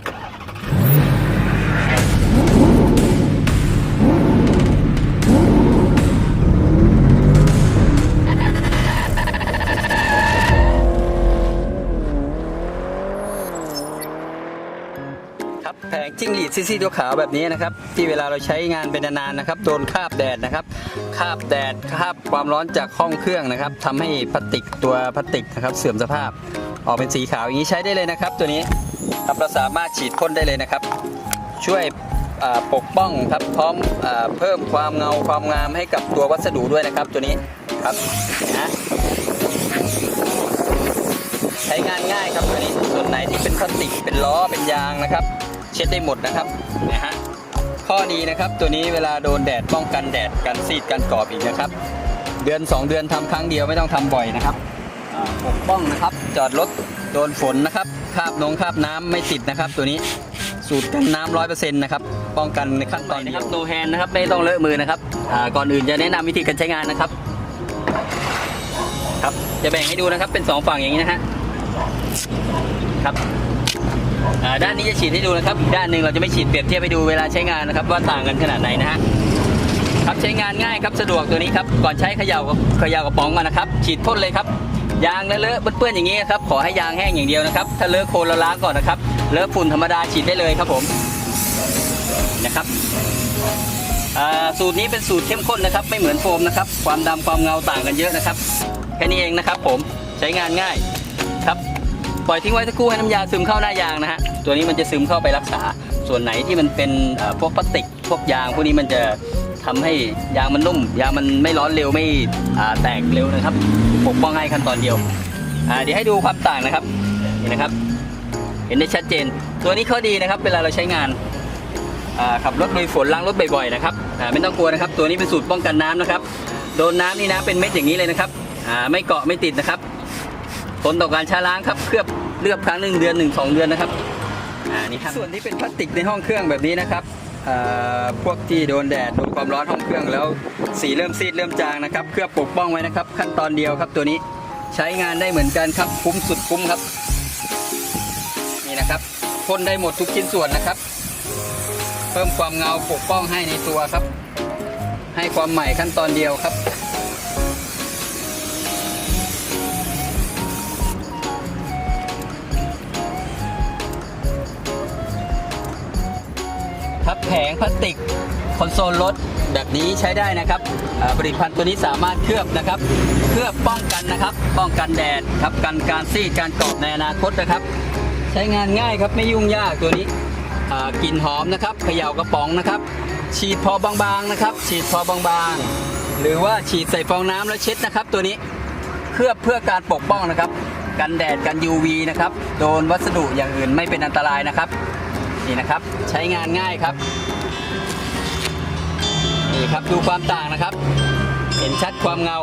ครับแผงจิ้งหรีดซีซีตัวขาวแบบนี้นะครับ ที่เวลาเราใช้งานเป็นนานๆนะครับ โดนคราบแดดนะครับคราบแดดคราบความร้อนจากห้องเครื่องนะครับทำให้พลาสติกตัวพลาสติกนะครับเสื่อมสภาพ ออกเป็นสีขาวอย่างนี้ใช้ได้เลยนะครับ ตัวนี้ ครับเราสามารถฉีดพ่นได้เลยนะครับ ช่วยปกป้องครับพร้อมอเพิ่มความเงาความงามให้กับตัววัสดุด้วยนะครับ ตัวนี้ครับนะใช้งานง่ายครับตัวนี้ส่วนไหนที่เป็นพลาสติกเป็นล้อเป็นยางนะครับ เช็ดได้หมดนะครับนะฮะข้อดีนะครับตัวนี้เวลาโดนแดดป้องกันแดดกันซีดกันกรอบอีกนะครับ เดือน 2 เดือนทำครั้งเดียวไม่ต้องทำบ่อยนะครับปกป้องนะครับจอดรถ โดนฝนนะครับคาบนงคาบน้ำไม่ติดนะครับ ตัวนี้สูตรกันน้ำร้อยเปอร์เซ็นต์นะครับป้องกันในขั้นตอนนะครับโนแฮนนะครับไม่ต้องเลอะมือนะครับก่อนอื่นจะแนะนำวิธีการใช้งานนะครับครับจะแบ่งให้ดูนะครับเป็นสองฝั่งอย่างนี้นะฮะครับด้านนี้จะฉีดให้ดูนะครับอีกด้านหนึ่งเราจะไม่ฉีดเปรียบเทียบให้ดูเวลาใช้งานนะครับ ว่าต่างกันขนาดไหนนะฮะครับใช้งานง่ายครับสะดวกตัวนี้ครับก่อนใช้เขย่ากับเขย่ากระป๋องมานะครับ ฉีดพ่นเลยครับ ยางเลอะๆเปื้อนๆอย่างนี้ครับขอให้ยางแห้งอย่างเดียวนะครับ ถ้าเลอะโคลนเราล้างก่อนนะครับเลอะฝุ่นธรรมดาฉีดได้เลยครับผมนะครับสูตรนี้เป็นสูตรเข้มข้นนะครับ ไม่เหมือนโฟมนะครับ ความดำความเงาต่างกันเยอะนะครับแค่นี้เองนะครับ ผมใช้งานง่ายครับปล่อยทิ้งไว้สักครู่ให้น้ำยาซึมเข้าหน้ายางนะฮะตัวนี้มันจะซึมเข้าไปรักษา ส่วนไหนที่มันเป็นพวกพลาสติกพวกยางพวกนี้มันจะ ทำให้ยางมันนุ่ม ยางมันไม่ร้อนเร็วไม่แตกเร็วนะครับ ปกป้องให้ขั้นตอนเดียวเดี๋ยวให้ดูความต่างนะครับนี่นะครับ เห็นได้ชัดเจน ตัวนี้ข้อดีนะครับ เวลาเราใช้งานขับรถลุยฝนล้างรถบ่อยๆนะครับไม่ต้องกลัวนะครับ ตัวนี้เป็นสูตรป้องกันน้ำนะครับ โดนน้ำนี่นะเป็นเม็ดอย่างนี้เลยนะครับไม่เกาะไม่ติดนะครับทนต่อการชาล้างครับเคลือบเลือบครั้งหนึ่งเดือนหนึ่งสองเดือนนะครับอ่านี่ครับส่วนที่เป็นพลาสติกในห้องเครื่องแบบนี้นะครับ พวกที่โดนแดดโดนความร้อนห้องเครื่องแล้วสีเริ่มซีดเริ่มจางนะครับเคลือบปกป้องไว้นะครับ ขั้นตอนเดียวครับตัวนี้ใช้งานได้เหมือนกันครับคุ้มสุดคุ้มครับนี่นะครับพ่นได้หมดทุกชิ้นส่วนนะครับ เพิ่มความเงาปกป้องให้ในตัวครับ ให้ความใหม่ขั้นตอนเดียวครับ ครับแผงพลาสติกคอนโซลรถแบบนี้ใช้ได้นะครับผลิตภัณฑ์ตัวนี้สามารถเคลือบนะครับ เคลือบป้องกันนะครับ ป้องกันแดดครับกันการซีดการกรอบในอนาคตนะครับ ใช้งานง่ายครับไม่ยุ่งยากตัวนี้กลิ่นหอมนะครับเขย่ากระป๋องนะครับ ฉีดพอบางๆนะครับ ฉีดพอบางๆ หรือว่าฉีดใส่ฟองน้ำแล้วเช็ดนะครับ ตัวนี้เคลือบเพื่อการปกป้องนะครับ กันแดดกัน UV นะครับโดนวัสดุอย่างอื่นไม่เป็นอันตรายนะครับ นี่นะครับ ใช้งานง่ายครับ นี่ครับดูความต่างนะครับ เห็นชัดความเงา